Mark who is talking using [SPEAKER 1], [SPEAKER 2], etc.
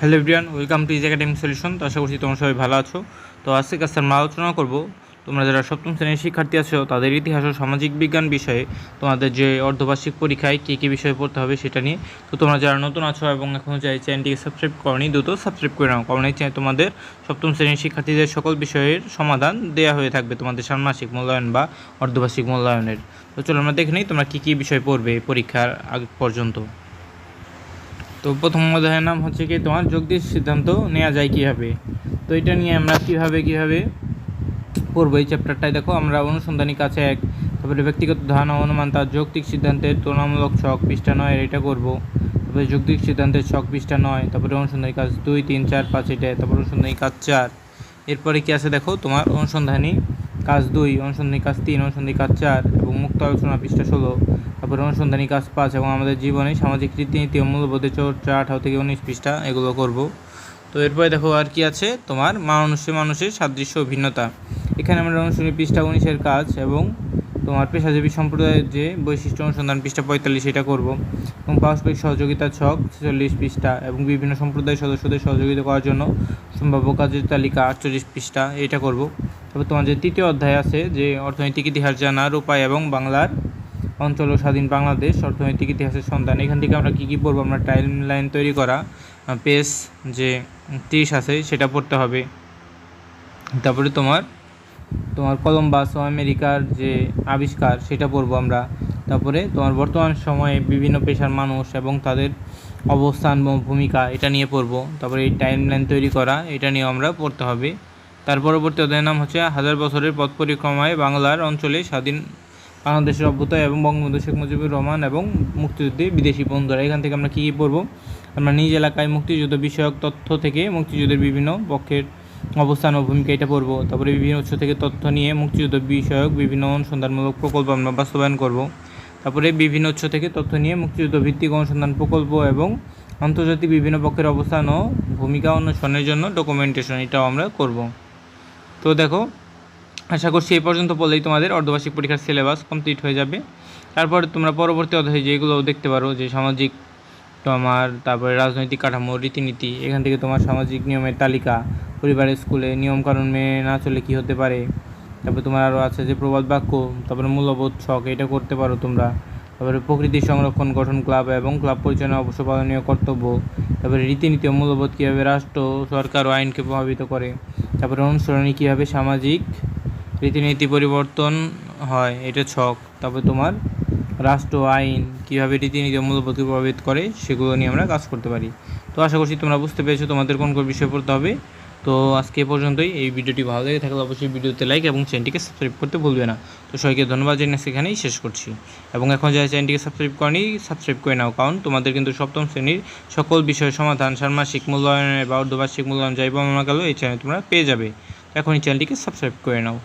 [SPEAKER 1] Hello everyone, welcome to is academic solution তো আশা করছি তোমরা সবাই ভালো আছো। তো আজকে কাছে আমরা আলোচনা করব, তোমরা যারা সপ্তম শ্রেণির শিক্ষার্থী আছো, তাদের ইতিহাস ও সামাজিক বিজ্ঞান বিষয়ে, তোমাদের যে অর্ধবার্ষিক পরীক্ষায় কী কী বিষয়ে পড়তে হবে সেটা নিয়ে। তো তোমরা যারা নতুন আছো এবং এখনও চাই চ্যানেলটিকে সাবস্ক্রাইব করনি, দ্রুত সাবস্ক্রাইব করে নাও, কারণ এই চ্যানেল তোমাদের সপ্তম শ্রেণির শিক্ষার্থীদের সকল বিষয়ের সমাধান দেওয়া হয়ে থাকবে তোমাদের ষান্মাসিক মূল্যায়ন বা অর্ধবার্ষিক মূল্যায়নের। তো চলো আমরা দেখে নিই তোমরা কী কী বিষয় পড়বে পরীক্ষার আগ পর্যন্ত। তো প্রথম অধ্যায়ের নাম হচ্ছে কি, তোমার যোগদির সিদ্ধান্ত নেওয়া যায় কীভাবে? তো এটা নিয়ে আমরা কীভাবে কীভাবে পড়ব এই চ্যাপ্টারটায় দেখো, আমরা অনুসন্ধানী কাছে এক, তারপরে ব্যক্তিগত ধারণা, অনুমান, তার যৌক্তিক সিদ্ধান্তের তুলনামূলক ছক, পৃষ্ঠা নয় এটা করব। তারপরে যৌক্তিক সিদ্ধান্তের ছক, পৃষ্ঠা নয়, তারপরে অনুসন্ধানী কাজ দুই, তিন, চার, পাঁচ, এটা, তারপরে অনুসন্ধানী কাজ চার। এরপরে কি আছে দেখো, তোমার অনুসন্ধানী কাজ দুই, অনুসন্ধানী কাজ তিন, অনুসন্ধানী কাজ চার এবং মুক্ত আলোচনা, পৃষ্ঠা ষোলো। তারপরে অনুসন্ধানী কাজ পাঁচ এবং আমাদের জীবনে সামাজিক রীতিনীতি ও মূল্যবোধের চর্চা আঠারো থেকে উনিশ পৃষ্ঠা এগুলো করব। তো এরপরে দেখো আর কি আছে? তোমার মানুষে মানুষের সাদৃশ্য ভিন্নতা। এখানে আমরা অনুসরণী পৃষ্ঠা উনিশের কাজ এবং তোমার পেশাজীবী সম্প্রদায়ের যে বৈশিষ্ট্য অনুসন্ধান পৃষ্ঠা পঁয়তাল্লিশ এটা করব। এবং পারস্পরিক সহযোগিতা ছক ছেচল্লিশ পৃষ্ঠা এবং বিভিন্ন সম্প্রদায়ের সদস্যদের সহযোগিতা করার জন্য সম্ভাব্য কাজের তালিকা আটচল্লিশ পৃষ্ঠা এটা করব। তারপর তোমার যে তৃতীয় অধ্যায় আছে যে অর্থনৈতিক ইতিহাস জানার উপায় এবং বাংলার অঞ্চল ও স্বাধীন বাংলাদেশ, অর্থনৈতিক ইতিহাসের সন্ধান। এখান থেকে আমরা কী কী পড়ব? আমরা টাইম লাইন তৈরি করা পেজ যে তিরিশ আছে, সেটা পড়তে হবে। তারপরে তোমার তোমার কলম্বাস ও আমেরিকার যে আবিষ্কার, সেটা পড়ব আমরা। তারপরে তোমার বর্তমান সময়ে বিভিন্ন পেশার মানুষ এবং তাদের অবস্থান এবং ভূমিকা, এটা নিয়ে পড়ব। তারপরে এই টাইম লাইন তৈরি করা, এটা নিয়ে আমরা পড়তে হবে। তার পরবর্তী অধ্যায়ের নাম হচ্ছে হাজার বছরের পথ পরিক্রমায় বাংলার অঞ্চলে স্বাধীন বাংলাদেশের অভ্যুদয় এবং বঙ্গবন্ধু শেখ মুজিবুর রহমান এবং মুক্তিযুদ্ধে বিদেশি বন্ধুরা। এখান থেকে আমরা কী কী পড়ব? আমরা নিজ এলাকায় মুক্তিযুদ্ধ বিষয়ক তথ্য থেকে মুক্তিযুদ্ধের বিভিন্ন পক্ষের অবস্থান ও ভূমিকা এটা পড়ব। তারপরে বিভিন্ন উৎস থেকে তথ্য নিয়ে মুক্তিযুদ্ধ বিষয়ক বিভিন্ন অনুসন্ধানমূলক প্রকল্প আমরা বাস্তবায়ন করব। তারপরে বিভিন্ন উৎস থেকে তথ্য নিয়ে মুক্তিযুদ্ধ ভিত্তিক অনুসন্ধান প্রকল্প এবং আন্তর্জাতিক বিভিন্ন পক্ষের অবস্থান ও ভূমিকা অনুসরণের জন্য ডকুমেন্টেশন এটাও আমরা করব। তো দেখো আশা করছি এই পর্যন্ত বললেই তোমাদের অর্ধবার্ষিক পরীক্ষার সিলেবাস কমপ্লিট হয়ে যাবে। তারপর তোমরা পরবর্তী অধ্যায়ে যেগুলো দেখতে পারো, যে সামাজিক তোমার, তারপরে রাজনৈতিক কাঠামো, রীতিনীতি, এখান থেকে তোমার সামাজিক নিয়মের তালিকা, পরিবারের স্কুলে নিয়মকানুন মেনে না চলে কী হতে পারে? তারপরে তোমার আরও আছে যে প্রবাদ বাক্য, তারপরে মূল্যবোধ ছক, এটা করতে পারো তোমরা। তারপরে প্রকৃতি সংরক্ষণ, গঠন ক্লাব এবং ক্লাব পরিচালনা অবশ্য পালনীয় কর্তব্য। তারপরে রীতিনীতি ও মূল্যবোধ কীভাবে রাষ্ট্র, সরকার ও আইনকে প্রভাবিত করে। তারপরে অনুসরণী কীভাবে সামাজিক রীতিনীতি পরিবর্তন হয়, এটা ছক। তারপরে তোমার রাষ্ট্র, আইন, কীভাবে রীতিনীতি মূল্যবোধকে প্রভাবিত করে, সেগুলো নিয়ে আমরা কাজ করতে পারি। তো আশা করছি তোমরা বুঝতে পেরেছ তোমাদের কোন কোন বিষয় পড়তে হবে। তো আজকে পর্যন্তই। এই ভিডিওটি ভালো লেগে থাকলে অবশ্যই ভিডিওতে লাইক এবং চ্যানেলটিকে সাবস্ক্রাইব করতে ভুলবে না। তো সবাইকে ধন্যবাদ জানিয়ে সেখানেই শেষ করছি। এবং এখন যারা চ্যানেলটিকে সাবস্ক্রাইব করেনি, সাবস্ক্রাইব করে নাও। কারণ তোমাদের কিন্তু সপ্তম শ্রেণির সকল বিষয় সমাধান, ষান্মাসিক মূল্যায়নের বা অর্ধবার্ষিক মূল্যায়ন যাই বা গেল এই চ্যানেল তোমরা পেয়ে যাবে। এখন এই চ্যানেলটিকে সাবস্ক্রাইব করে নাও।